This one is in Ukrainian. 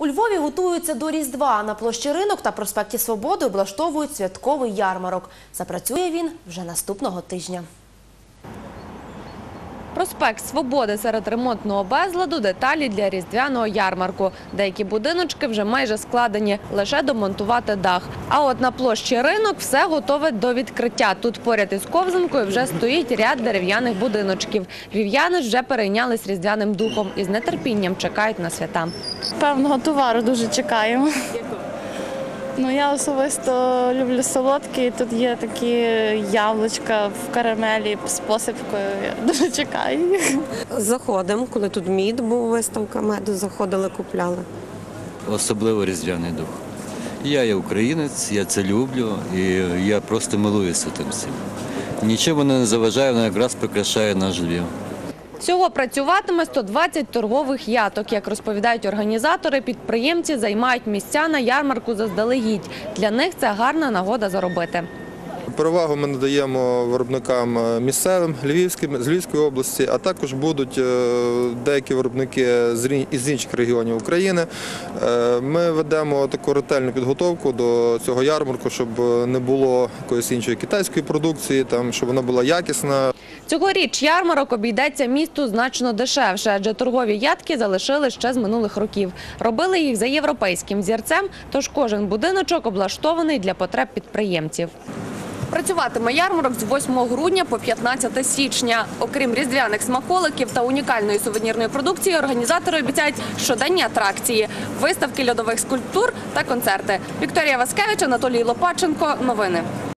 У Львові готуються до Різдва. На площі ринок та проспекті Свободи облаштовують святковий ярмарок. Запрацює він вже наступного тижня. Проспект Свободи серед ремонтного безладу, деталі для різдвяного ярмарку. Деякі будиночки вже майже складені, лише домонтувати дах. А от на площі ринок все готове до відкриття. Тут поряд із ковзанкою вже стоїть ряд дерев'яних будиночків. Львів'яни вже перейнялись різдвяним духом і з нетерпінням чекають на свята. Певного товару дуже чекаємо. Ну, я особисто люблю солодкі. Тут є такі яблучка в карамелі з посипкою. Я дуже чекаю їх. Заходимо, коли тут мід був виставка меду, заходили, купляли. особливо різдвяний дух. Я є українець, я це люблю і я просто милуюся тим всім. Нічого не заважає, воно якраз прикрашає наш Львів. Всього працюватиме 120 торгових яток. Як розповідають організатори, підприємці займають місця на ярмарку заздалегідь. Для них це гарна нагода заробити. Перевагу ми надаємо виробникам е, місцевим Львівським з Львівської області, а також будуть е, деякі виробники з інших регіонів України. Е, Ми ведемо таку ретельну підготовку до цього ярмарку, щоб не було якоїсь іншої китайської продукції, там щоб вона була якісна. Цьогоріч ярмарок обійдеться місту значно дешевше, адже торгові ядки залишили ще з минулих років. Робили їх за європейським зірцем, тож кожен будиночок облаштований для потреб підприємців. Працюватиме ярмарок з 8 грудня по 15 січня. Окрім різдвяних смаколиків та унікальної сувенірної продукції, організатори обіцяють щоденні атракції, виставки льодових скульптур та концерти. Вікторія Васкевич, Анатолій Лопаченко. Новини.